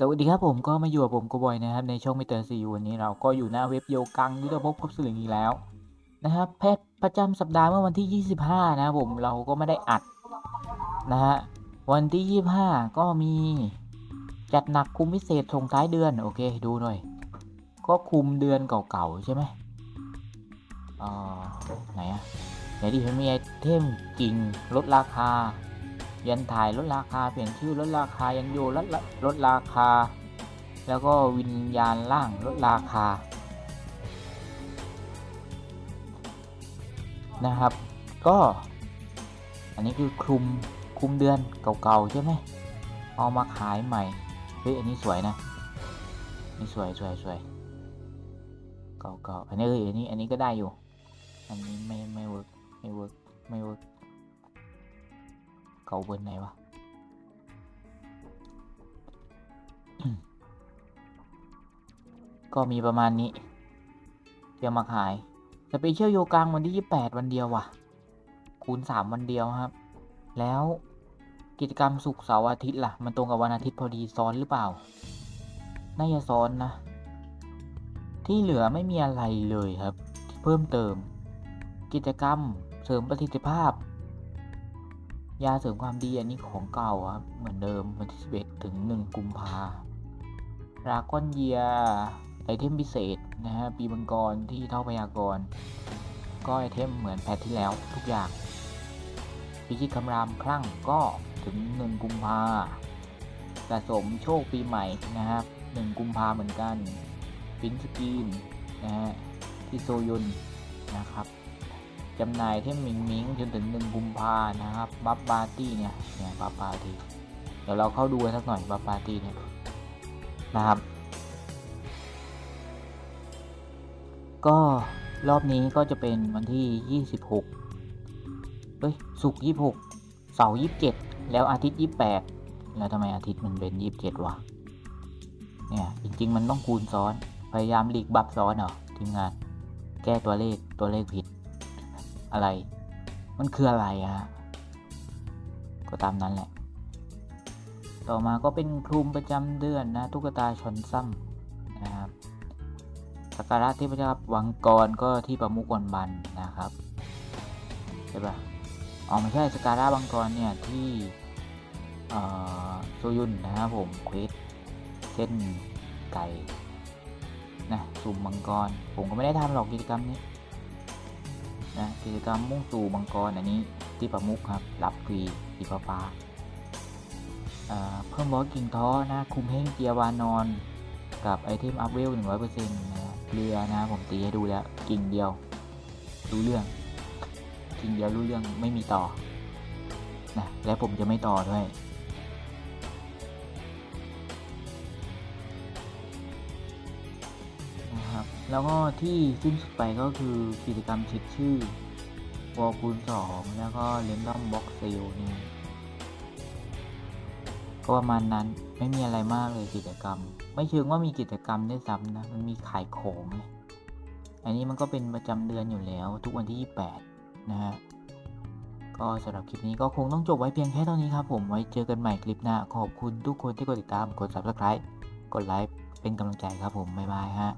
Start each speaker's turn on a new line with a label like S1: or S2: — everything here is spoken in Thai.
S1: สวัสดีครับผมก็มาอยู่กับผมกบอยนะครับในช่องมิเตอร์ซีวันนี้เราก็อยู่หน้าเว็บโยกังยุทธภพพบสื่ออีกแล้วนะครับแพทย์ประจำสัปดาห์เมื่อวันที่ 25 นะครับผมเราก็ไม่ได้อัดนะฮะวันที่ 25 ก็มีจัดหนักคุมพิเศษส่งท้ายเดือนโอเคดูหน่อย ก็คุมเดือนเก่าๆใช่ไหมอ่อไหนอะไหนดิมันมีไอเทมกิ่งลดราคา ยันถ่ายลดราคาเปลี่ยนชื่อลดราคายันโยลดละลดราคา แล้วก็วิญญาณล่างลดราคานะครับ ก็ อันนี้คือคลุมคลุมเดือนเก่าๆใช่ไหมเอามาขายใหม่เฮ้ยอันนี้สวยนะนี่สวยสวยสวยเก่าๆอันนี้เอออันนี้อันนี้ก็ได้อยู่ อันนี้ไม่ไม่เวิร์กไม่เวิร์กไม่เวิร์ก เก่าเบนไหนวะก็มีประมาณนี้เตรียมมาขายสเปเชียลโยกังวันที่ 28 วันเดียวว่ะ คูณ 3 วันเดียวครับ แล้วกิจกรรมศุกเสาร์อาทิตย์ล่ะ มันตรงกับวันอาทิตย์พอดีซ้อนหรือเปล่า น่าจะซ้อนนะ ที่เหลือไม่มีอะไรเลยครับ เพิ่มเติม กิจกรรมเสริมประสิทธิภาพ ยาเสริมความดีอันนี้ของเก่าครับ เหมือนเดิมวันที่11ถึง 1 กุมภาราก้อนเยียไอเทมพิเศษนะฮะปีมังกรที่เท่าพยากร ก็ไอเทมเหมือนแพทที่แล้วทุกอย่างพิชิตคำรามคลั่งก็ถึง 1 กุมภาสะสมโชคปีใหม่นะครับ 1 กุมภาเหมือนกันฟินสกีนนะฮะที่โซยุนนะครับ จำหน่ายที่มิงมิงจนถึงหนึ่งกุมภานะครับบัฟปาร์ตี้เนี่ยเนี่ยบัฟปาร์ตี้เดี๋ยวเราเข้าดูสักหน่อยบัฟปาร์ตี้เนี่ยนะครับ ก็รอบนี้ก็จะเป็นวันที่ 26เฮ้ยศุกร์26เสาร์27แล้วอาทิตย์28แล้วทำไมอาทิตย์มันเป็น27วะเนี่ยจริง ๆ มันต้องคูณซ้อนพยายามหลีกบัฟซ้อนเหรอทีมงาน แก้ตัวเลขตัวเลขผิด อะไร มันคืออะไรอะฮะก็ตามนั้นแหละ ต่อมาก็เป็นคลุมประจำเดือนนะตุ๊กตาชอนซัมนะครับสักการะเทพเจ้าวังกรก็ที่ประมุกวันบันนะครับใช่ปะอ๋อไม่ใช่สกการะวังกรเนี่ยที่เอ่อโซยุนนะครับผมเควสเส้นไก่นะสุ่มมังกร ผมก็ไม่ได้ทำหรอกกิจกรรมนี้ นะกิจกรรมมุ่งสู่มังกรอันนี้ที่ประมุขครับรับฟรีสีฟ้าฟ้าเพิ่มบอสกิ่งท้อนะคุมเฮงเกียวานอน กับไอเทมอัพเวล 100%นะเรือนะผมตีให้ดูแล้วกิ่งเดียวรู้เรื่องกิ่งเดียวรู้เรื่องไม่มีต่อนะและผมจะไม่ต่อด้วย แล้วก็ที่สิ้นสุดไปก็คือกิจกรรมเช็คชื่อวอลคูณสองแล้วก็เลนดอมบ็อกเซลนี่ก็ประมาณนั้นไม่มีอะไรมากเลยกิจกรรม ไม่เชิงว่ามีกิจกรรมด้วยซ้ำนะ มันมีขายของไงอันนี้มันก็เป็นประจำเดือนอยู่แล้ว ทุกวันที่ 28 นะฮะก็สำหรับคลิปนี้ก็คงต้องจบไว้เพียงแค่เท่านี้ครับผมไว้เจอกันใหม่คลิปหน้าขอบคุณทุกคนที่กดติดตามกด subscribe กดไลค์เป็นกำลังใจครับผมบ๊ายบายฮะ